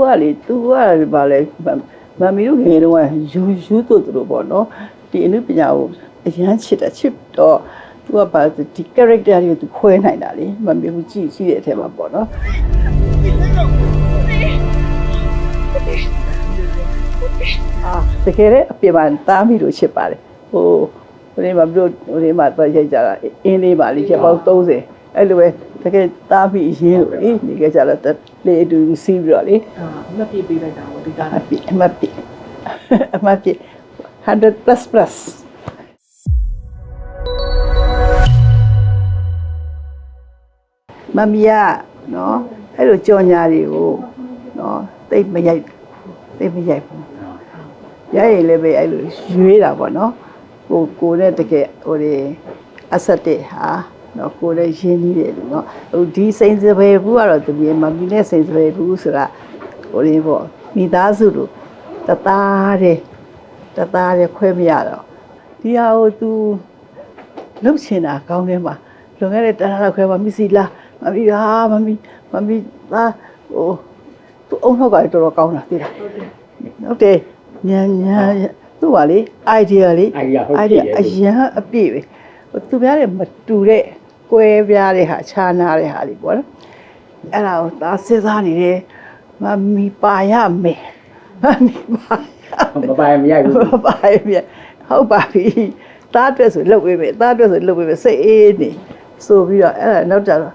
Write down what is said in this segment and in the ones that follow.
ကလေသူကဘာလဲမမီတို့ငယ်တုန်းကယူယူတို့သူတို့ပေါ့နော်ဒီအနုပညာကိုအရန်ချစ်တာချစ်တော့သူကဘာဒီ character တွေကိုသူခွဲနိုင်တာလေမမီကိုကြည့်ကြည့်တဲ့အထဲမှာပေါ့နော်အာတကယ်လည်းအပြစ်ပါတားမိလို့ချစ်ပါတယ်ဟိုဒီမှာမတို့ဒီမှာတော့ရိုက်ကြတာအင်းလေးပါလေချက်ပေါင်း30 အဲ့လိုပဲတကယ်တားမိရင်းလို့လေနေကြကြတော့လေအတူစီးပြီးတော့လေအာမပြပေးလိုက်တာပေါ့ဒီကားအပြအမပြအမပြ100 plus plus မမီယာနော်အဲ့လိုကြော်ညာတွေကိုနော်တိတ်မရိုက်တိတ်မရိုက်ဘူးရရင်လည်းပဲအဲ့လိုရွေးတာပေါ့နော်ကိုကိုနဲ့တကယ်ဟိုဒီအဆက်တဲ့ဟာ နော်ကိုလည်းရင်းနှီးတယ်လို့နော်ဟိုဒီစိန်စပယ်ဘူးကတော့တပြေမမီနဲ့စိန်စပယ်ဘူးဆိုတာဟိုဒီပေါ့မိသားစုတို့တသားတဲ့တသားတဲ့ခွဲမရတော့ဒီဟာကို तू လှုပ်ချင်တာကောင်းတယ်မှာလွန်ခဲ့တဲ့တလားလောက်ခွဲမှာမစ္စည်းလားမမီဟာမမီမမီသားဟိုသူ့အုံနောက်ကလည်းတော်တော်ကောင်းတာသိလားဟုတ်တယ်ညာညာသူ့ပါလေ idea လေ idea ဟုတ် idea တယ်အရန်အပြည့်ပဲဟိုသူများတဲ့မတူတဲ့ ကွဲပြားတဲ့ဟာခြားနာတဲ့ဟာတွေပေါ့နော်အဲ့ဒါကိုသာစဉ်းစားနေတယ်မမီပါရမယ်မမီပါရမပိုင်မရိုက်ဘူးမပါရမယ်ဟုတ်ပါပြီသားအတွက်ဆိုလုပ်ပေးမယ်သားအတွက်ဆိုလုပ်ပေးမယ်စိတ်အေးနေဆိုပြီးတော့အဲ့ဒါနောက်ကြတော့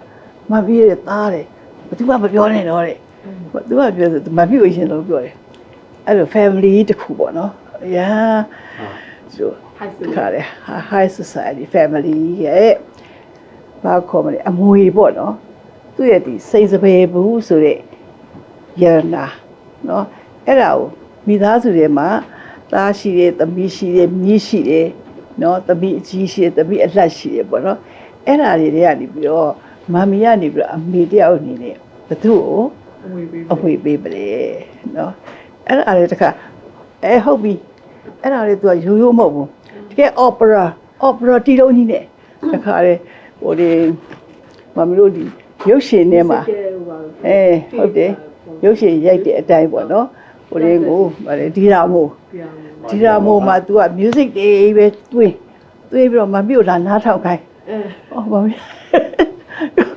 မမီရဲ့သားတယ်ဘယ်သူမှမပြောနဲ့တော့တဲ့သူကပြောဆိုမမီကိုရှင်လို့ပြောတယ်အဲ့လို family တစ်ခုပေါ့နော်အရာဆို high ခါတယ် high society family ရဲ့ ဘာခေါ်မလဲအမွေပေါ့နော်သူ့ရဲ့ဒီစိတ်စပယ်ဘူးဆိုတဲ့ယရနာနော်အဲ့ဒါကိုမိသားစုတွေမှာသားရှိတယ်သမီးရှိတယ်မြည်ရှိတယ်နော်သမီးအကြီးရှိတယ်သမီးအလှရှိတယ်ပေါ့နော်အဲ့ဒါတွေတွေကနေပြီးတော့မမီကနေပြီးတော့အမေတယောက်အနေနဲ့ဘသူ့ကိုအဝေးပေးအဝေးပေးပလေနော်အဲ့ဒါလေးတခါအဲဟုတ်ပြီအဲ့ဒါလေး तू ကရိုးရိုးမဟုတ်ဘူးတကယ် opera opera တီလုံးကြီးနဲ့တခါလေ ဟိုဒီမမီတို့ဒီရုပ်ရှင်ထဲမှာအဲဟုတ်တယ်ရုပ်ရှင်ရိုက်တဲ့အတိုင်းပေါ့နော်ဟိုဒီကိုဗါလေဒီရာမို့ဒီရာမို့မှာ तू က music တွေပဲတွင်းတွင်းပြီးတော့မမီကိုလာနားထောင်ခိုင်းအဲအော်မမီ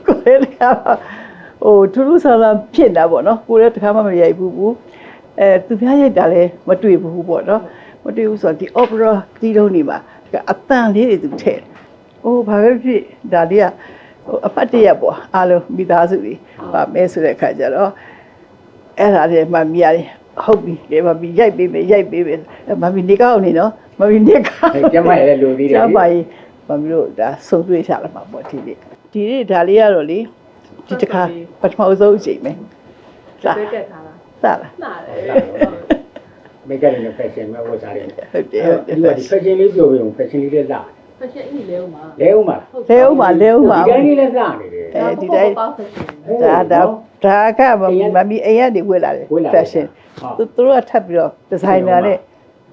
ကိုယ်လည်းကဟိုထူးထူးဆန်းဆန်းဖြစ်နေတာပေါ့နော်ကိုယ်လည်းတစ်ခါမှမရိုက်ဘူးဘူးအဲသူများရိုက်တာလည်းမတွေ့ဘူးပေါ့နော်မတွေ့ဘူးဆိုတော့ဒီ opera တီးလုံးနေမှာအတန်လေးတွေသူထည့် အိုးဘာပဲဖြစ်ဒါလေးကဟိုအပတ်တရပေါ့အားလုံးမိသားစုတွေပါမဲဆိုတဲ့အခါကျတော့အဲ့ဒါတွေမှမြရတယ်ဟုတ်ပြီကဲမမီရိုက်ပေးမယ်ရိုက်ပေးမယ်မမီနေကောင်းနေနော်မမီနေကောင်းကျမရတဲ့လူသေးတယ်ကျမကြီးမမီတို့ဒါစုံတွေ့ချလာမှာပေါ့ဒီနေ့ဒီနေ့ဒါလေးကတော့လေဒီတစ်ခါပထမဆုံးအချိန်ပဲစက်ကက်ထားတာစလားနားတယ်မိတ်ကလည်း fashion ပဲဝတ်စားတယ်ဟုတ်တယ်ဟုတ်တယ်ဒီ fashion လေးပြောပြီးတော့ fashion လေးလည်းလာ ဖက်ရှင်အင်းလဲဦးမှာလဲဦးမှာလဲဦးမှာလဲဦးမှာဒီတိုင်းလေးလည်းလာနေတယ်အဲဒီတိုင်းပေါ့ဖက်ရှင်ဒါဒါဒါကမမမီအိမ်ကနေဝယ်လာတယ်ဝယ်လာတယ် fashion ဟုတ်သူတို့ကထပ်ပြီးတော့ဒီဇိုင်နာနဲ့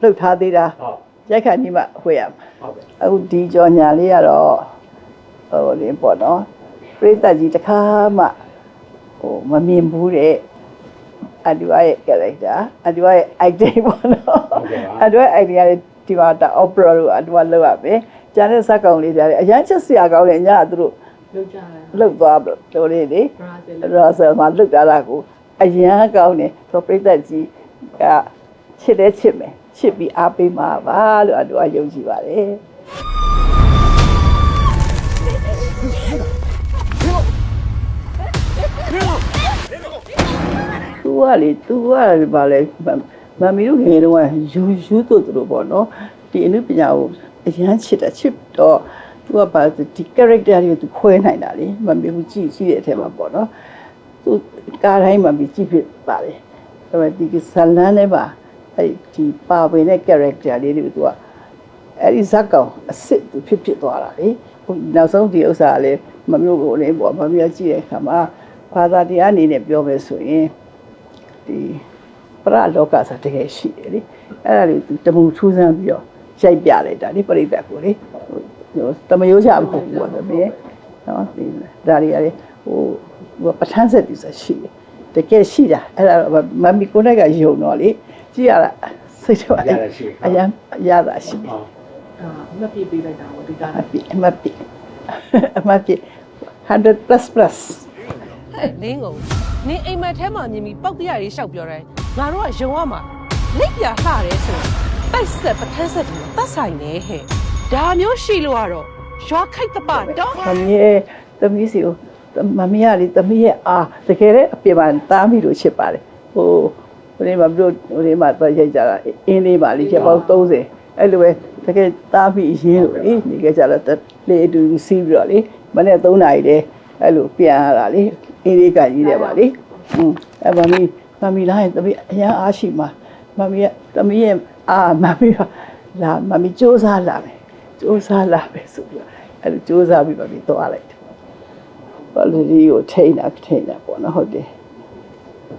လှုပ်ထားသေးတာဟုတ်ရိုက်ခါနီးမှဝယ်ရမှာဟုတ်ကဲ့အခုဒီကြော်ညာလေးကတော့ဟိုလေပေါ့နော်ပြိတ္တကြီးတစ်ခါမှဟိုမမြင်ဘူးတဲ့အတူရဲ့ character အတူရဲ့ acting ပေါ့နော်အတူရဲ့ acting ကဒီမှာတာ opera လို့အတူကလောက်ရမယ် ကျန်တဲ့ဇက်ကောင်လေးတွေအရန်ချက်စရာကောင်းတယ်ညကသူတို့လောက်ကြတယ်လှုပ်သွားလို့လေးလေဘရာဇီးရောဆယ်မှာလှုပ်တာလားကိုအရန်ကောင်းတယ်ဆိုပြိတ္တကြီးကချစ်တဲ့ချစ်မယ်ချစ်ပြီးအားပေးမှာပါလို့အတူကယုံကြည်ပါတယ်သူကလေသူကဘာလဲမမီတို့ငယ်တုန်းကယူယူတို့တို့ပေါ့နော်ဒီအနုပညာကို အရန်ချစ်တာချစ်တော့သူကဘာဒီ character တွေကိုသူခွဲနိုင်တာလေမမီဘူးကြည့်ကြည့်တဲ့အထက်မှာပေါ့နော်သူကားတိုင်းမှာပြီးကြည့်ဖြစ်ပါလေဒါပေမဲ့ဒီဇလန်းထဲမှာအဲ့ဒီပါဝင်တဲ့ character လေးတွေသူကအဲ့ဒီဇက်ကောင်အစ်စ်သူဖြစ်ဖြစ်သွားတာလေဟိုနောက်ဆုံးဒီဥစ္စာကလည်းမမျိုးကိုလည်းပေါ့မမျိုးကြည့်တဲ့အခါမှာဘာသာတရားအနေနဲ့ပြောမယ်ဆိုရင်ဒီပရလောကဆိုတကယ်ရှိတယ်လေအဲ့ဒါလေးသူတမူထူးဆန်းပြီးတော့ ရိုက်ပြလိုက်တာလေပြိတ္တကိုလေဟိုတမယိုးချမဟုတ်ဘူးပေါ့သမီးနော်ဒီဒါတွေကလေဟိုဟိုပဋ္ဌာန်းဆက်ဒီဆိုရှိတယ်တကယ်ရှိတာအဲ့ဒါတော့မမီကိုနဲ့ကယုံတော့လေကြည့်ရတာစိတ်တော့ရတာရှိအရန်ရတာရှိတယ်ဟောအာအမှတ်ပြပေးလိုက်တာပေါ့ဒီကားအပြည့်အမတ်ပြည့်အမတ်ပြည့်100 plus plus ဟဲ့လင်းကုန်နင်းအိမ်မက်ထဲမှာမြင်ပြီးပောက်တရားတွေရှောက်ပြောတယ်ငါတို့ကယုံရမှာလက်ပြလှတယ်ဆို ရင်တိုက်ဆက်ပထန်းဆက်တယ်တတ်ဆိုင်နေဟဲ့ဒါမျိုးရှိလို့ကတော့ရွာခိုက်တပတော့မမီရဲ့သမီးစီကိုမမီကလေသမီးရဲ့အာတကယ်တဲ့အပြင်မှာတားမိလို့ချစ်ပါတယ်ဟိုဟိုဒီမှာဘလို့ဟိုဒီမှာတော့ရိုက်ကြတာအင်းလေးပါလေချက်ပေါင်း30အဲ့လိုပဲတကယ်တားမိရင်းလို့လေနေကြကြတော့လေအတူတူစီးပြီးတော့လေမနေ့3နာရီတည်းအဲ့လိုပြန်ရတာလေအင်းလေးကကြီးတယ်ပါလေอืมအဲ့မမီမမီလာရင်သမီးအရန်အားရှိမှာမမီရဲ့သမီးရဲ့ အာမမီကလာမမီစူးစမ်းလာမယ်စူးစမ်းလာမယ်ဆိုပြီးအဲ့လိုစူးစမ်းပြီးမမီသွားလိုက်တယ်ပါလီကိုထိန်းတာထိန်းတာပေါ့နော်ဟုတ်တယ်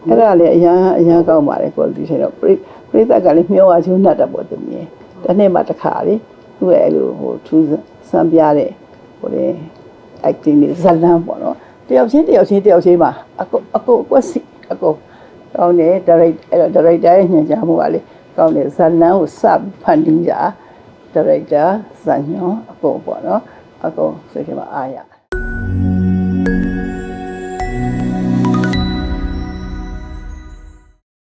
အဲ့ဒါလည်းအရန်အရန်ကောင်းပါတယ် quality ထိန်းတော့ပရိပရိသတ်ကလည်းမျောဝချုံးတတ်တာပေါ့သူမြင်တစ်နေ့မှတစ်ခါလေသူ့ရဲ့အဲ့လိုဟိုထူးစမ်းပြတဲ့ဟိုလေ acting တွေဇလန်းပေါ့နော်တယောက်ချင်းတယောက်ချင်းတယောက်ချင်းမှာအကုအကုအကွက်စီအကုကောင်းတယ် direct အဲ့တော့ director ရဲ့ညွှန်ကြားမှုကလေ ကောင်းတယ်ဇလန်းကိုစဖန်တီးကြ director ဇာညွန်အကုပေါ့နော်အကုစိတ်ထဲမှာအားရ